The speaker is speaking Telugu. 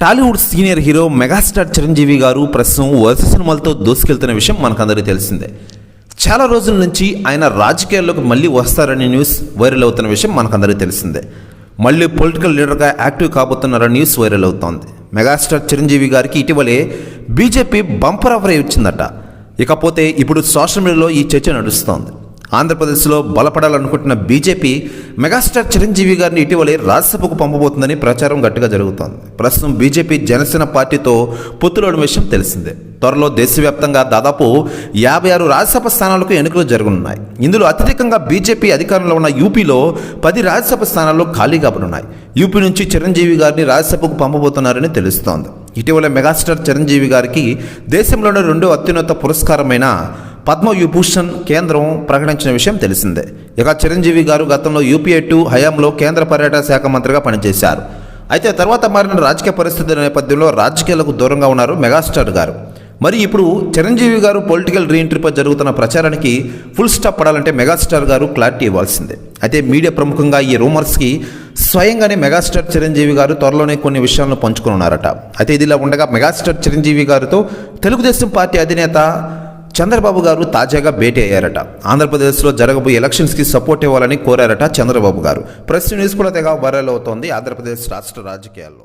Tollywood senior hero megastar Chiranjeevi garu ప్రస్తుతం వరుస సినిమాలతో దూసుకెళ్తున్న విషయం మనకందరికీ తెలిసిందే. చాలా రోజుల నుంచి ఆయన రాజకీయాల్లోకి మళ్ళీ వస్తారనే న్యూస్ వైరల్ అవుతున్న విషయం మనకందరికీ తెలిసిందే. మళ్ళీ పొలిటికల్ లీడర్గా యాక్టివ్ కాబోతున్నారని న్యూస్ వైరల్ అవుతోంది. మెగాస్టార్ చిరంజీవి గారికి ఇటీవలే బీజేపీ బంపర్ ఆఫర్ ఇచ్చిందట. ఇకపోతే ఇప్పుడు సోషల్ మీడియాలో ఈ చర్చ నడుస్తోంది. ఆంధ్రప్రదేశ్లో బలపడాలనుకుంటున్న బీజేపీ మెగాస్టార్ చిరంజీవి గారిని ఇటీవలే రాజ్యసభకు పంపబోతుందని ప్రచారం గట్టిగా జరుగుతోంది. ప్రస్తుతం బీజేపీ జనసేన పార్టీతో పొత్తులోని విషయం తెలిసిందే. త్వరలో దేశవ్యాప్తంగా దాదాపు యాభై ఆరు రాజ్యసభ స్థానాలకు ఎన్నికలు జరగనున్నాయి. ఇందులో అత్యధికంగా బీజేపీ అధికారంలో ఉన్న యూపీలో పది రాజ్యసభ స్థానాల్లో ఖాళీగా పడున్నాయి యూపీ నుంచి చిరంజీవి గారిని రాజ్యసభకు పంపబోతున్నారని తెలుస్తోంది. ఇటీవల మెగాస్టార్ చిరంజీవి గారికి దేశంలోని రెండో అత్యున్నత పురస్కారమైన పద్మవిభూషణ్ కేంద్రం ప్రకటించిన విషయం తెలిసిందే. ఇక చిరంజీవి గారు గతంలో యూపీఏ టూ హయాంలో కేంద్ర పర్యాటక శాఖ మంత్రిగా పనిచేశారు. అయితే తర్వాత మారిన రాజకీయ పరిస్థితుల నేపథ్యంలో రాజకీయాలకు దూరంగా ఉన్నారు మెగాస్టార్ గారు. మరి ఇప్పుడు చిరంజీవి గారు పొలిటికల్ రీఎంట్రీపై జరుగుతున్న ప్రచారానికి ఫుల్ స్టాప్ పడాలంటే మెగాస్టార్ గారు క్లారిటీ ఇవ్వాల్సిందే. అయితే మీడియా ప్రముఖంగా ఈ రూమర్స్కి స్వయంగానే మెగాస్టార్ చిరంజీవి గారు త్వరలోనే కొన్ని విషయాలను పంచుకున్నారట అయితే ఇదిలా ఉండగా మెగాస్టార్ చిరంజీవి గారితో తెలుగుదేశం పార్టీ అధినేత చంద్రబాబు గారు తాజాగా భేటీ అయ్యారట. ఆంధ్రప్రదేశ్లో జరగబోయే ఎలక్షన్స్కి సపోర్ట్ ఇవ్వాలని కోరారట చంద్రబాబు గారు. ప్రెస్ న్యూస్ కూడా తెగ వైరల్ అవుతోంది ఆంధ్రప్రదేశ్ రాష్ట్ర రాజకీయాల్లో.